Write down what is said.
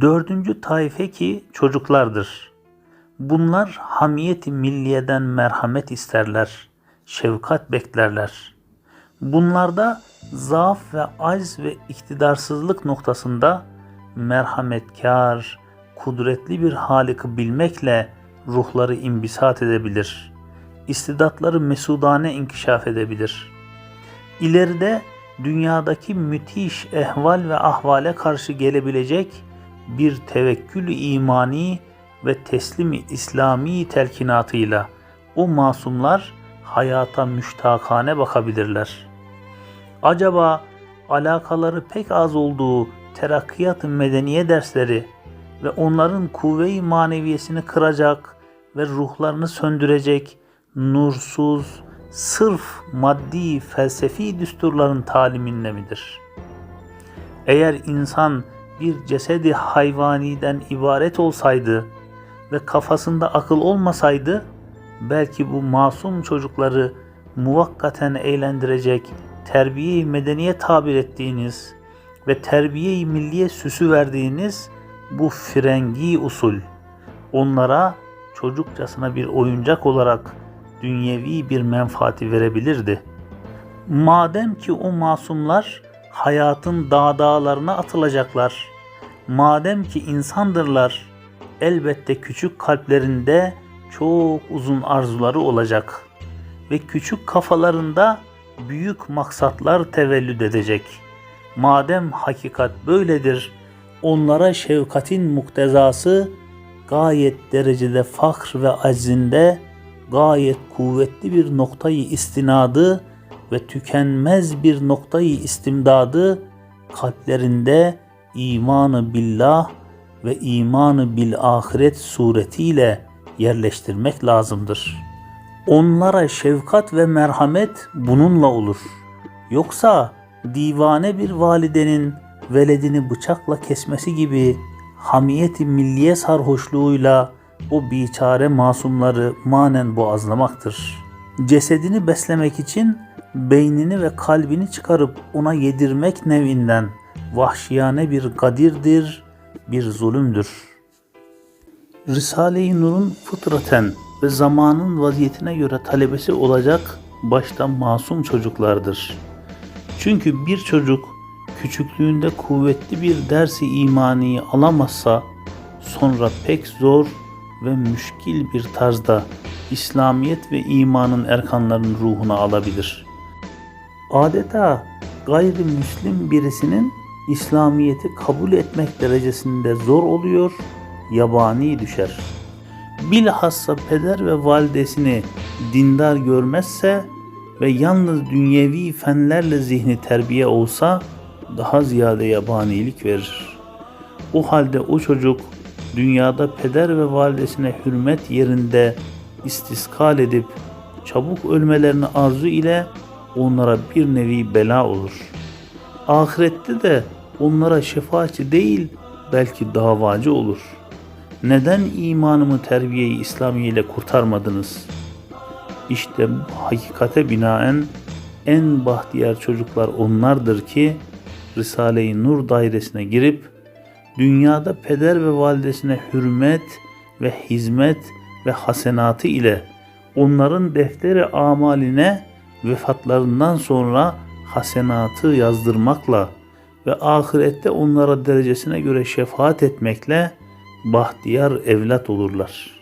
Dördüncü taife ki çocuklardır. Bunlar hamiyeti milliyeden merhamet isterler, şefkat beklerler. Bunlarda zaaf ve acz ve iktidarsızlık noktasında merhametkar, kudretli bir Halık'ı bilmekle ruhları imbisat edebilir. İstidatları mesudane inkişaf edebilir. İleride dünyadaki müthiş ehval ve ahvale karşı gelebilecek bir tevekkül imani ve teslimi İslami telkinatıyla o masumlar hayata müştakane bakabilirler. Acaba alakaları pek az olduğu terakkiyat medeniye dersleri ve onların kuvve-i maneviyesini kıracak ve ruhlarını söndürecek nursuz, sırf maddi felsefi düsturların taliminde midir? Eğer insan bir cesedi hayvaniden ibaret olsaydı ve kafasında akıl olmasaydı belki bu masum çocukları muvakkaten eğlendirecek terbiye-i medeniye tabir ettiğiniz ve terbiye-i milliye süsü verdiğiniz bu frengi usul onlara çocukçasına bir oyuncak olarak dünyevi bir menfaati verebilirdi. Madem ki o masumlar hayatın dağ dağlarına atılacaklar, madem ki insandırlar, elbette küçük kalplerinde çok uzun arzuları olacak ve küçük kafalarında büyük maksatlar tevellüd edecek. Madem hakikat böyledir, onlara şefkatin muktezası gayet derecede fakr ve aczinde gayet kuvvetli bir noktayı istinadı ve tükenmez bir noktayı istimdadı kalplerinde imanı billah ve imanı bil ahiret suretiyle yerleştirmek lazımdır. Onlara şefkat ve merhamet bununla olur. Yoksa divane bir validenin veledini bıçakla kesmesi gibi hamiyeti milliye sarhoşluğuyla o biçare masumları manen boğazlamaktır. Cesedini beslemek için beynini ve kalbini çıkarıp ona yedirmek nevinden vahşiyane bir gadirdir, bir zulümdür. Risale-i Nur'un fıtraten ve zamanın vaziyetine göre talebesi olacak başta masum çocuklardır. Çünkü bir çocuk küçüklüğünde kuvvetli bir dersi imaniyi alamazsa sonra pek zor ve müşkil bir tarzda İslamiyet ve imanın erkanlarının ruhunu alabilir. Adeta gayrimüslim birisinin İslamiyet'i kabul etmek derecesinde zor oluyor, yabani düşer. Bilhassa peder ve validesini dindar görmezse ve yalnız dünyevi fenlerle zihni terbiye olsa daha ziyade yabanilik verir. O halde o çocuk dünyada peder ve validesine hürmet yerinde istiskal edip çabuk ölmelerini arzu ile onlara bir nevi bela olur. Ahirette de onlara şefaatçi değil belki davacı olur. Neden imanımı terbiyeyi İslamiye ile kurtarmadınız? İşte bu hakikate binaen en bahtiyar çocuklar onlardır ki Risale-i Nur dairesine girip dünyada peder ve validesine hürmet ve hizmet ve hasenatı ile onların defteri amaline vefatlarından sonra hasenatı yazdırmakla ve ahirette onlara derecesine göre şefaat etmekle bahtiyar evlat olurlar.''